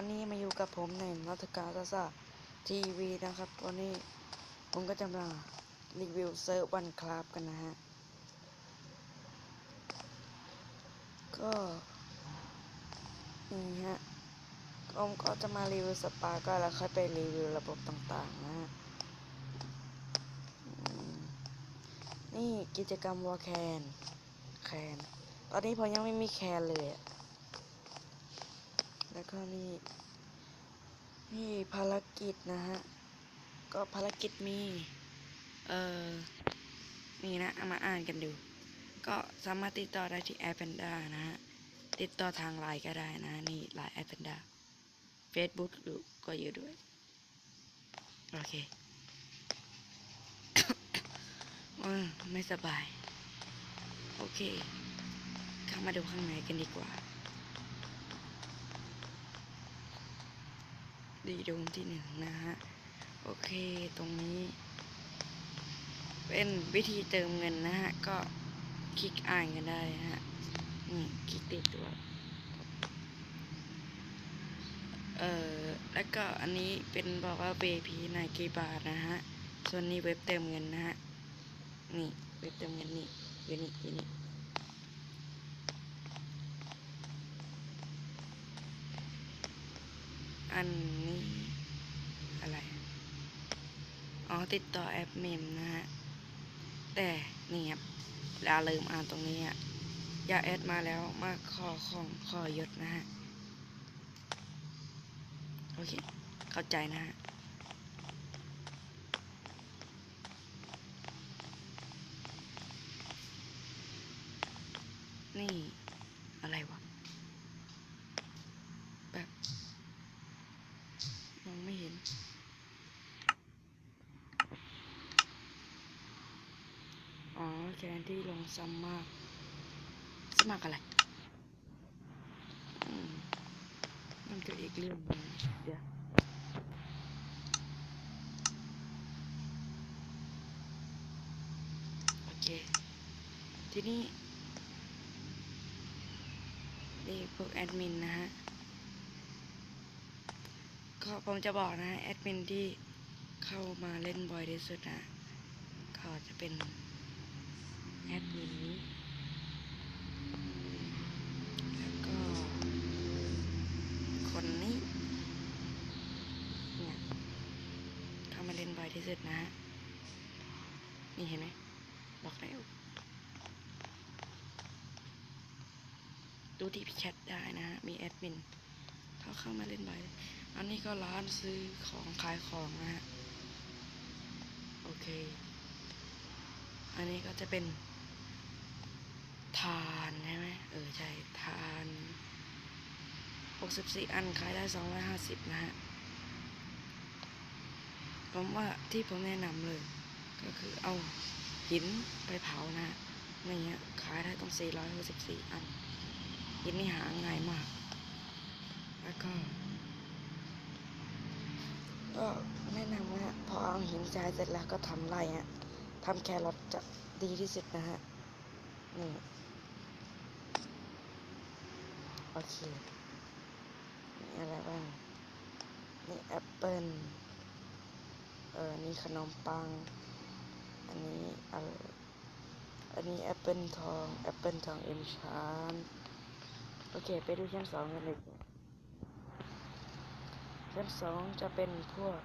วันนี้มาอยู่กับผมในนัทกาซาซาทีวีนะครับวันนี้ผมก็จะมารีวิวเซิร์ฟวันคราฟกันนะฮะ ก็นี่ฮะผมก็จะมารีวิวสปาก็แล้วค่อยไปรีวิวระบบต่างๆนะฮะ นี่กิจกรรมวอลแคนแคน ตอนนี้ผมยังไม่มีแคนเลยอะ แล้วก็นี่นี่ภารกิจนะฮะ ก็ภารกิจมี เออนี่นะเอามาอ่านกันดู ก็สามารถติดต่อได้ที่แอป a n d a นะฮะ ติดต่อทางไลน์ก็ได้นะนี่ไลน์แอป a n d a Facebook ดูก็อยู่ด้วย โอเคไม่สบาย โอเค เข้ามาดูข้างในกันดีกว่า ดีดูที่หนึ่งนะฮะ โอเคตรงนี้ เป็นวิธีเติมเงินนะฮะ ก็คลิกอ่านกันได้ฮะ นี่คลิกติดตัว เอ่อ แล้วก็อันนี้เป็นบอกว่า VIP นายกี่บาทนะฮะ ส่วนนี้เว็บเติมเงินนะฮะ นี่เว็บเติมเงินนี่อยู่นี่อยู่นี่ อันนี้อะไร อ๋อ ติดต่อแอปเมมนะฮะ แต่นี่ครับอย่าลืมอ่านตรงนี้อะ อย่าแอดมาแล้วมาขอของขอยศนะฮะ โอเค เข้าใจนะฮะนี่ อะไรวะ แบบมองไม่เห็น อ๋อแคนที่ลงซัมมากสมัครอะไรมันก็อีกเรื่องนึงเดี๋ยวโอเค ทีนี้นี่พวกแอดมินนะฮะก็ผมจะบอกนะแอดมินที่เข้ามาเล่นบ่อยที่สุดนะ ก็จะเป็น แอดมินแล้วก็ คนนี้ เนี่ย เข้ามาเล่นบ่อยที่สุดนะฮะนี่เห็นไหมบอกแล้วดูที่แชทได้นะฮะ มีแอดมินเขาเข้ามาเล่นบ่อยอันนี้ก็ร้านซื้อของขายของนะฮะ โอเค อันนี้ก็จะเป็น ทานใช่ไหมเออใช่ทาน64อันขายได้250นะฮะผมว่าที่ผมแนะนำเลย ก็คือเอาหินไปเผานะฮะไม่เงี้ยขายได้ต้อง464อัน หินนี่หาง่ายมาก แล้วก็ ก็แนะนำว่าพอเอาหินทรายเสร็จแล้วก็ทำไรฮะทำแครอทจะดีที่สุดนะฮะนี่ โอ เคนี่อะไรบ้าง นี่แอปเปิลเออนี่ขนมปัง อันนี้อะไรอันนี้แอปเปิลทอง แอปเปิลทองเอ็มชานโอเค ไปดูชั้นสองกันเลยชั้นสองจะเป็นพวก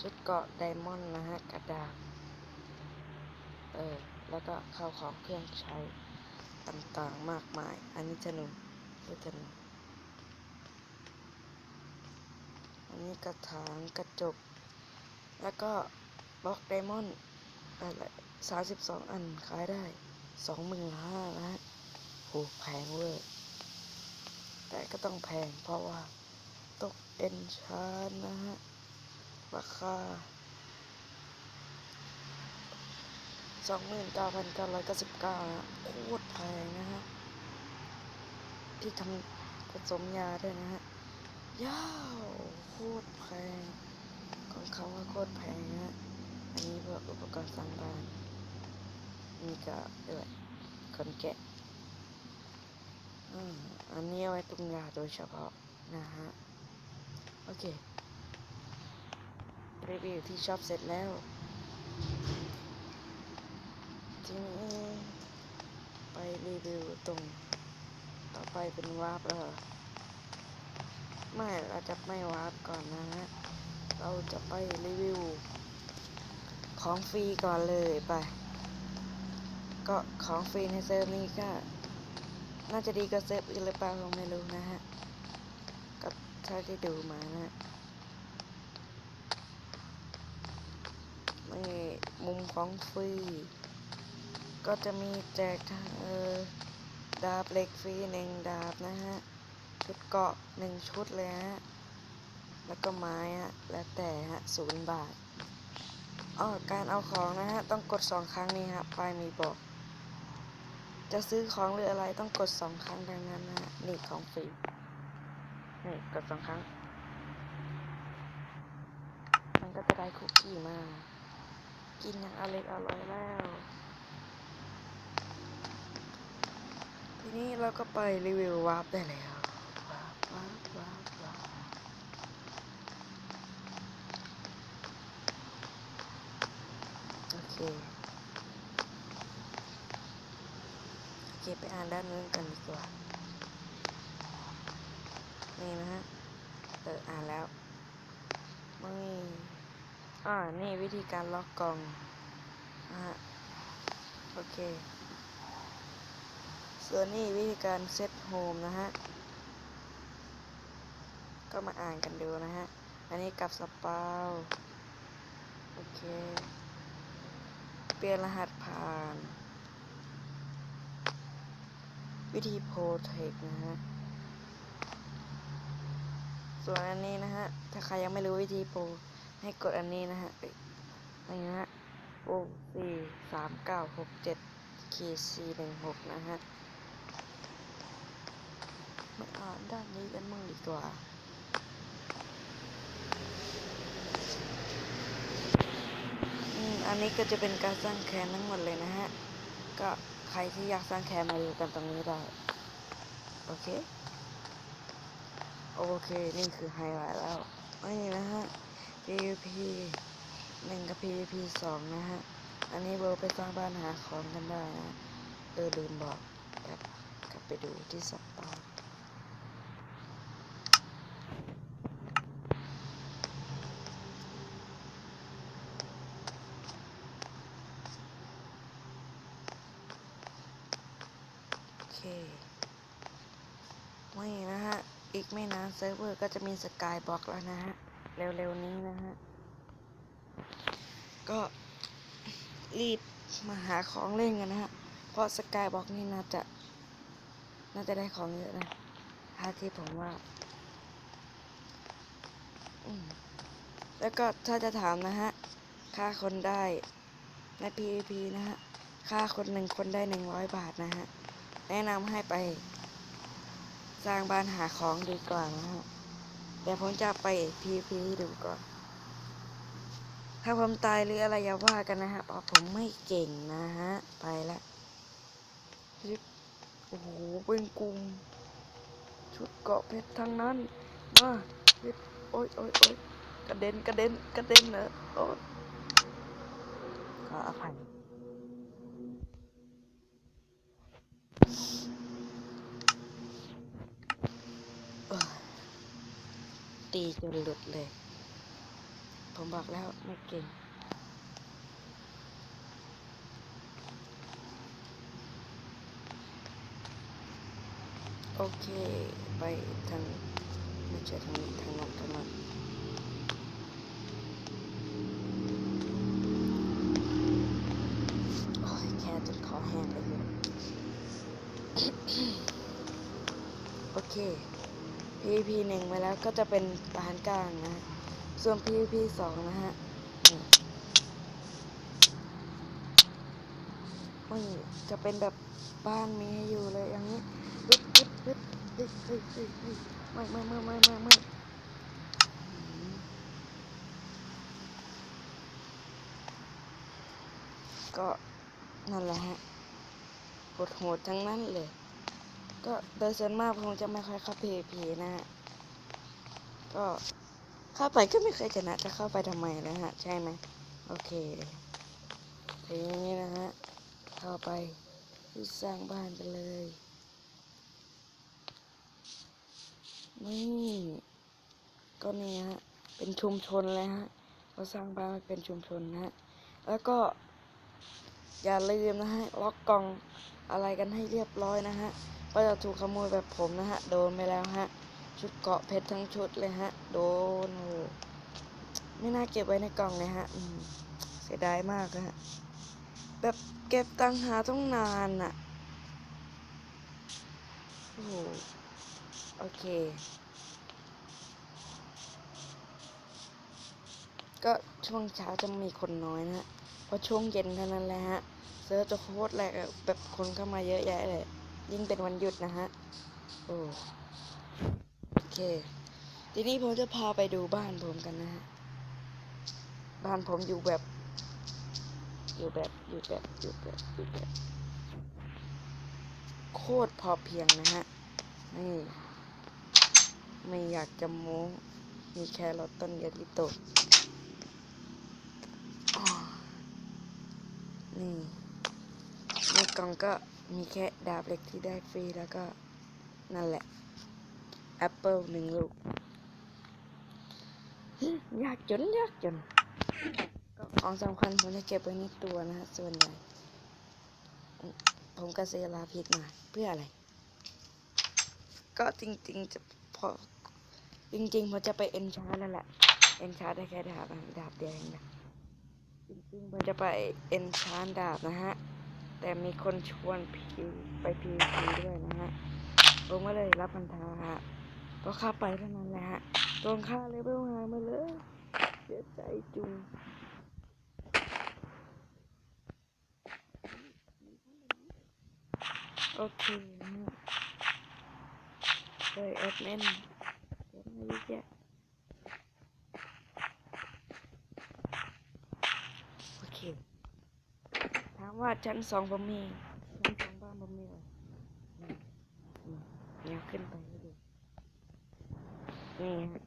ชุดเกาะไดมอนด์นะฮะ กระดาษ เออ แล้วก็ข้าวของเครื่องใช้ต่างๆมากมาย อันนี้ธนูดูธนูีกระถางกระจก แล้วก็บล็อกไดมอนด์อะไรสามสิบสองอันขายได้สองหมื่นห้านะฮะโหแพงเวอร์แต่ก็ต้องแพงเพราะว่าตกเอ็นชานนะฮะ ราคาสองหมื่นเก้าพันเก้าร้อยเก้าสิบเก้าโคตรแพงนะฮะ ที่ทำผสมยาด้วยนะฮะ ยาวโคตรแพงของเขาว่าโคตรแพงนะฮะอันนี้พวกอุปกรณ์สร้างบ้านมีกระด้วยคนแกะอันนี้เอาไว้ปรุงยาโดยเฉพาะนะฮะ โอเครีวิวที่ชอบเสร็จแล้วทีนี้ไปรีวิวตรง ต่อไปเป็นวาร์ปแล้ว ไม่เราจะไม่วาร์ปก่อนนะฮะเราจะไปรีวิว ของฟรีก่อนเลยไป ก็ของฟรีในเซิร์ฟนี้ก็ น่าจะดีกว่าเซิร์ฟอื่นหรือเปล่าผมไม่รู้นะฮะก็เท่าที่ดูมานะนี่มุมของฟรี ก็จะมีแจกเออดาบเหล็กฟรีหนึ่งดาบนะฮะ ชุดเกาะหนึ่งชุดเลยฮะ แล้วก็ไม้ฮะ แล้วแต่ฮะศูนย์บาทอ๋อการเอาของนะฮะ ต้องกดสองครั้งนี่ฮะป้ายมีบอก จะซื้อของหรืออะไรต้องกดสองครั้งดังนั้นนะฮะนี่ของฟรี นี่กดสองครั้ง มันก็จะได้คุกกี้มา กินอย่างอร่อยอร่อยแล้ว ทีนี้เราก็ไปรีวิววาร์ปได้แล้วาร์ปวาร์ปวาร์ปวาร์ปโอเค โอเค ไปอ่านด้านนู้นกันดีกว่า นี่นะฮะ เอออ่านแล้ว ไม่อ่านี่วิธีการล็อกกล่องนะฮะ โอเค ส่วนนี้วิธีการเซตโฮมนะฮะ ก็มาอ่านกันดูนะฮะ อันนี้กับสปาโอเค เปลี่ยนรหัสผ่าน วิธีโปรเทคนะฮะ ส่วนอันนี้นะฮะ ถ้าใครยังไม่รู้วิธีโปรให้กดอันนี้นะฮะอันนี้นะฮะโอสี่สามเก้าหกเจ็ดขีดสี่หนึ่งหกนะฮะมาอ่านด้านนี้กันมั่งดีกว่าอืมอันนี้ก็จะเป็นการสร้างแคนทั้งหมดเลยนะฮะ ก็ ใครที่อยากสร้างแคมมาดูกันตรงนี้ได้ โอเค โอเค นี่คือไฮไลท์แล้วนี่นะฮะ PVP หนึ่งกับ PVP สองนะฮะ อันนี้เบลไปสร้างบ้านหาของกันได้นะเออลืมบอกกลับกลับไปดูที่สปาโอเค ไม่นะฮะ อีกไม่นาน เซิร์ฟเวอร์ก็จะมีสกายบล็อกแล้วนะฮะ เร็วๆนี้นะฮะ ก็รีบมาหาของเล่นกันนะฮะ เพราะสกายบล็อกนี่น่าจะ น่าจะได้ของเยอะนะถ้าที่ผมว่า แล้วก็ถ้าจะถามนะฮะ ค่าคนได้ใน PVP นะฮะ ค่าคนหนึ่งคนได้หนึ่งร้อยบาทนะฮะ แนะนำให้ไป สร้างบ้านหาของดีกว่านะฮะเดี๋ยวผมจะไป PVP ให้ดูก่อน ถ้าผมตายหรืออะไรอย่าว่ากันนะฮะเพราะผมไม่เก่งนะฮะ ไปละยิบโอ้โห เป็นกลุ่ม ชุดเกาะเพชรทั้งนั้น มายิบโอ้ยโอ้ยโอ้ยกระเด็น กระเด็น กระเด็นเนอะโอ้ยขออภัย เอ้ย ตีจนหลุดเลย ผมบอกแล้วไม่เก่ง โอเค ไปทางไม่ใช่ทางทางนั้นทางนั้นโอ้ยแค่จนคอแห้งเลยอยู่ โอเค PVP หนึ่งมาแล้วก็จะเป็นปานกลางนะ ส่วน PVP สองนะฮะนี่นี่จะเป็นแบบบ้านมีให้อยู่เลยอย่างนี้ฮึดฮึดฮึดเฮ้ยเฮ้ยเฮ้ยเฮ้ยไม่ไม่ไม่ไม่ไม่ไม่ก็นั่นแหละฮะโหดๆทั้งนั้นเลย ก็โดยส่วนมากผมจะไม่ค่อยเข้า PVP นะฮะ ก็เข้าไปก็ไม่เคยชนะจะเข้าไปทำไมนะฮะ ใช่ไหมโอเคทีนี้นะฮะ เข้าไปที่สร้างบ้านไปเลย นี่ ก็นี่ฮะ เป็นชุมชนเลยฮะเราสร้างบ้านเป็นชุมชนนะฮะ แล้วก็ อย่าลืมนะฮะ ล็อกกล่องอะไรกันให้เรียบร้อยนะฮะ เพราะจะถูกขโมยแบบผมนะฮะ โดนไปแล้วฮะ ชุดเกราะเพชรทั้งชุดเลยฮะ โดนโอ้โหไม่น่าเก็บไว้ในกล่องเลยฮะอืมเสียดายมากนะฮะ แบบเก็บตังหาต้องนานน่ะโอ้โหโอเค ก็ช่วงเช้าจะมีคนน้อยนะฮะพอช่วงเย็นเท่านั้นแหละฮะ เซิร์ฟจะโคตรแหลกแบบคนเข้ามาเยอะแยะเลย ยิ่งเป็นวันหยุดนะฮะโอ้โอเค ทีนี้ผมจะพาไปดูบ้านผมกันนะฮะ บ้านผมอยู่แบบ อยู่แบบอยู่แบบอยู่แบบอยู่แบบ โคตรพอเพียงนะฮะ นี่ไม่อยากจะโม้มีแครอทต้นเดียวที่โตอ้อนี่ในกล่องก็ มีแค่ดาบเหล็กที่ได้ฟรีแล้วก็นั่นแหละแอปเปิลหนึ่งลูก ยากจนยากจนก็ของสำคัญผมจะเก็บไว้ในตัวนะฮะส่วนใหญ่ ผมก็เสียลาพิษมาเพื่ออะไร ก็จริงๆจะพอจริงๆผมจะไปเอ็นชาร์แล้วแหละ เอ็นชาร์ได้แค่ดาบดาบเดียวเองนะจริงๆผมจะไปเอ็นชาร์ดาบนะฮะ แต่มีคนชวนพีไปพีพีด้วยนะฮะผมก็เลยรับมันทาฮะก็ข้าไปเท่านั้นแหละฮะโดนฆ่าเลยเพิ่งหามาเลยเสียใจจุงโอเคนะเลยแอดมินเดี๋ยวมาเยอะแยะโอเค ถาม ว่าชั้นสองผมมีชั้นสองบ้านผมมีอะไรนี่นี่เดี๋ยวขึ้นไปให้ดูนี่ฮะ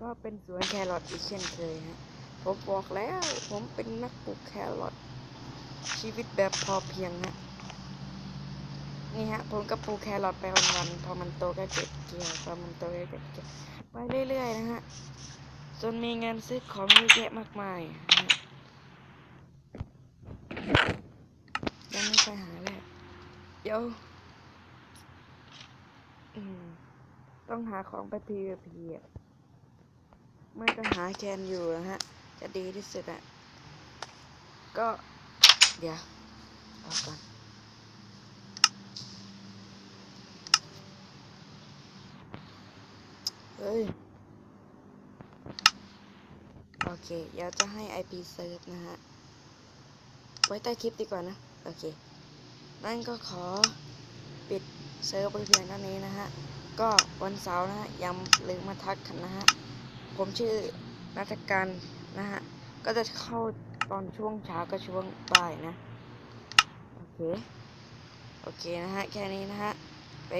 ก็เป็นสวนแครอทอีกเช่นเคยฮะผมบอกแล้วผมเป็นนักปลูกแครอทชีวิตแบบพอเพียงฮะนี่ฮะผมก็ปลูกแครอทไปวันๆพอมันโตก็เก็บเกี่ยวพอมันโตก็เก็บเกี่ยวไปเรื่อยๆนะฮะจนมีเงินซื้อของเยอะแยะมากมายนะฮะยังไม่ไปหาเลยเดี๋ ยว ต้องหาของไป PVP อะไม่ก็หาแคนอยู่นะฮะ จะดีที่สุดอะ ก็ เดี๋ยวเอาก่อนเฮ้ย โอเค เดี๋ยวจะให้ IP เซิร์ฟนะฮะ ไว้ใต้คลิปดีกว่านะ โอเค นั่นก็ขอปิดเซิร์ฟเพียงเท่านี้นะฮะ ก็วันเสาร์นะฮะย้ำลืมมาทักกันนะฮะ ผมชื่อนัทการนะฮะ ก็จะเข้าตอนช่วงเช้ากับช่วงบ่ายนะ โอเค โอเคนะฮะ แค่นี้นะฮะไป